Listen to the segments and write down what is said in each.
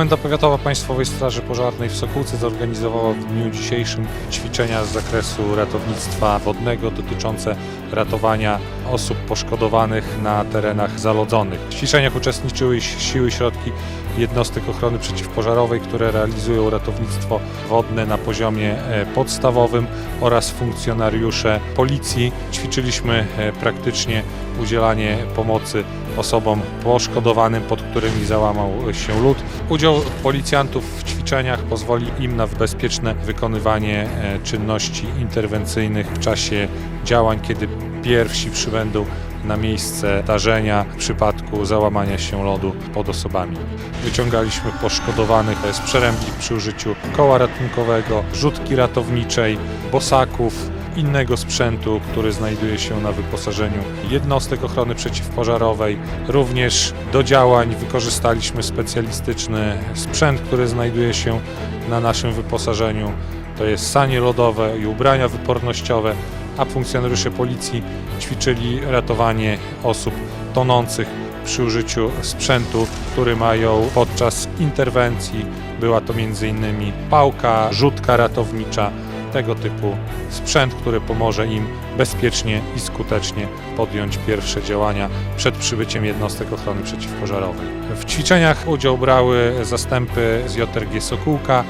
Komenda Powiatowa Państwowej Straży Pożarnej w Sokółce zorganizowała w dniu dzisiejszym ćwiczenia z zakresu ratownictwa wodnego dotyczące ratowania osób poszkodowanych na terenach zalodzonych. W ćwiczeniach uczestniczyły siły środki jednostek ochrony przeciwpożarowej, które realizują ratownictwo wodne na poziomie e, podstawowym oraz funkcjonariusze policji. Ćwiczyliśmy e, praktycznie udzielanie pomocy osobom poszkodowanym, pod którymi załamał się lód. Udział policjantów w ćwiczeniach pozwoli im na bezpieczne wykonywanie e, czynności interwencyjnych w czasie działań, kiedy pierwsi przybędą na miejsce zdarzenia w przypadku załamania się lodu pod osobami. Wyciągaliśmy poszkodowanych z przerębli przy użyciu koła ratunkowego, rzutki ratowniczej, bosaków, innego sprzętu, który znajduje się na wyposażeniu jednostek ochrony przeciwpożarowej. Również do działań wykorzystaliśmy specjalistyczny sprzęt, który znajduje się na naszym wyposażeniu. To jest sanie lodowe i ubrania wypornościowe, a funkcjonariusze policji ćwiczyli ratowanie osób tonących przy użyciu sprzętu, który mają podczas interwencji. Była to m.in. pałka, rzutka ratownicza, tego typu sprzęt, który pomoże im bezpiecznie i skutecznie podjąć pierwsze działania przed przybyciem jednostek ochrony przeciwpożarowej. W ćwiczeniach udział brały zastępy z JRG Sokółka,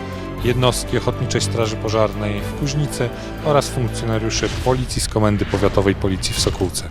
jednostki Ochotniczej Straży Pożarnej w Kuźnicy oraz funkcjonariusze Policji z Komendy Powiatowej Policji w Sokółce.